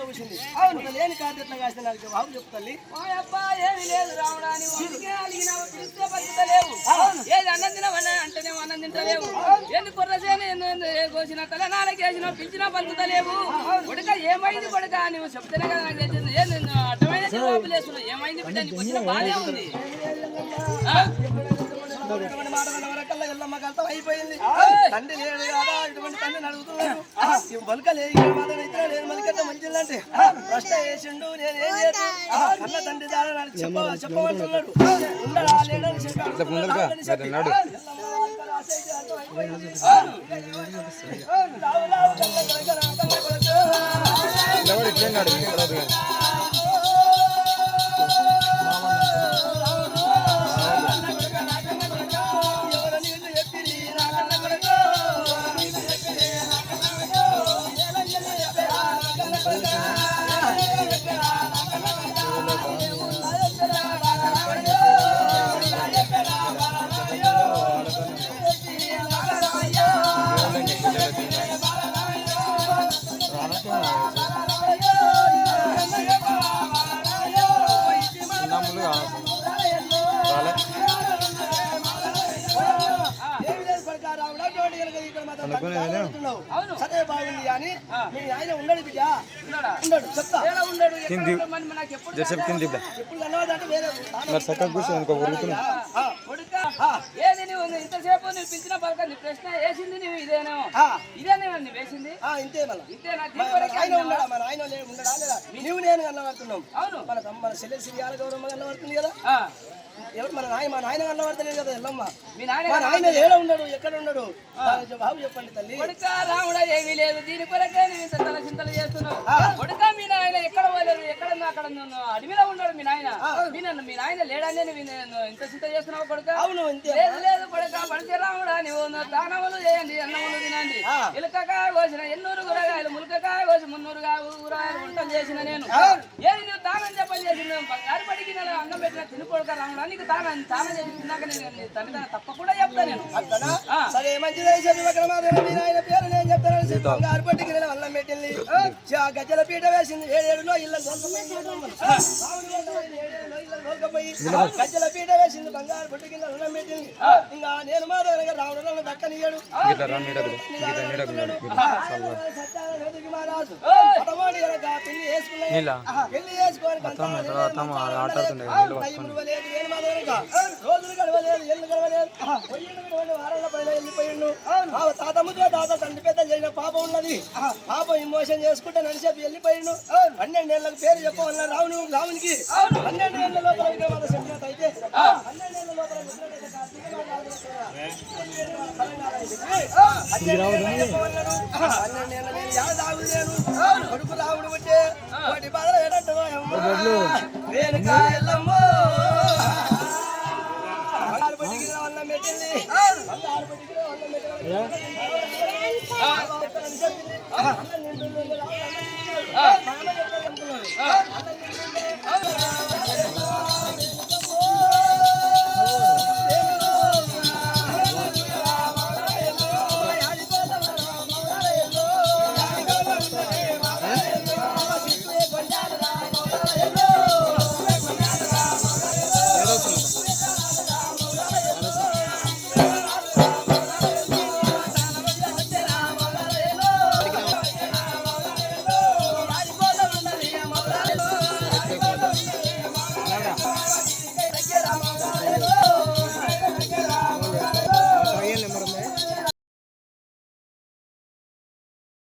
ఎట్లా వచ్చింది అవును లేని కాదు కాసిన నాకు బాబు అబ్బా ఏమీ లేదు రావడా పిలిస్తే ఏది అన్నం తినవన్నా అంటేనే అన్నం తింటలేవు. ఎందుకు కుర్రసేన కోసిన తల నాలుగేసిన పిలిచినా కొడుక ఏమైంది కొడుక నువ్వు చెప్తేనే కదా నాకు తెలిసింది. ఏ జవాబులు వేస్తున్నావు ఏమైంది బిడ్డ నీకు వచ్చిన బాధే ఉంది. కల్తం అయిపోయింది తండ్రి లేడు కదా ఇటువంటి తండ్రిని మొలక లేదు మొలకెట్ట మంచిదంటే ప్రశ్న వేసిండు నేను ఏం తండ్రి నాకు చెప్ప చెప్పమంటున్నాడు ఉండడా లేడని చెప్పాడు సరే బాగుంది అని మీ ఆయన ఉండడు బిడ్డ. ఉన్నాడా? ఉండడు చెప్తా. ఉన్నాడు ఉన్నాడు? ఎప్పుడు కలవదంటే వేరే ఇంతసేపు నువ్వు పిలిచిన పలక నీ ప్రశ్న వేసింది నువ్వు ఇదేనో? ఆ, ఇదేనే నువ్వు వేసింది? ఇంతే మళ్ళా. ఇంతేనా ఆయన? ఉండడా మన ఆయన లే- ఉండడా లేదా? నువ్వు నేను కన్నబడుతున్నాం అవును. మన మన చెల్లె సిరియాల గౌరమ్మ కన్నబడుతుంది కదా? ఎవరు? మన నాయన మా నాయన కన్నబడతలేదు కదా ఎల్లమ్మ? మీ నాయన ఏడ ఎక్కడ బాబు చెప్పండి తల్లి. కొడుక రాముడా ఏమీ లేదు. దీని కొరకే నువ్వు ఇంత తల చింతలు చేస్తున్నావు కొడుక మీ నాయన ఎక్కడ పోలేదు ఎక్కడ ఉన్నా అక్కడ అడవిలో ఉన్నాడు మీ నాయన. మీ నన్ను మీ నాయన లేడనే ఇంత చింత చేస్తున్నావు కొడుక? అవును లేదు లేదు కొడుక పడితే రాముడా నువ్వు దానములు చేయండి అన్నములు తినండి. ఇలకకాయ కోసిన ఎన్నూరు కూరగాయలు ములకకాయ కోసి మున్నూరు కూరగాయలు వంటలు చేసిన నేను. ఏది నువ్వు దానం చెప్పని చేసిన బంగారు పడికి నేను అన్నం పెట్టిన తినుకోడుక రాముడా నీకు దానం దానం చేసి తిన్నాక నేను తల్లిదండ్రులు తప్పకుండా చెప్తా నేను? సరే మంచిదే చెప్పి పేరు బంగారు పట్టికి నేను వల్లం పెట్టింది ఆ గజ్జల పీట వేసింది ఏడేడులో ఇళ్ళ గజ్జల పీట వేసింది బంగారు పట్టు కింద వల్లం పెట్టింది ఇంకా నేను మా రోజులు గడవలేదు ఎల్లు గడవలేదు వారాల పైన వెళ్ళిపోయిండు తాత తండ్రి పెద్ద చేసిన పాప ఉన్నది పాప ఇమోషన్ చేసుకుంటే నడిచేపు వెళ్ళిపోయిండు పన్నెండేళ్ళకి పేరు చెప్పమన్నారు రావును రావునికి పన్నెండు ఏళ్ళ లోపల అయితే పన్నెండేళ్ళ లోపల కొడుకు రావుడు పుట్టే వాటి బాధలు ఏడంటావా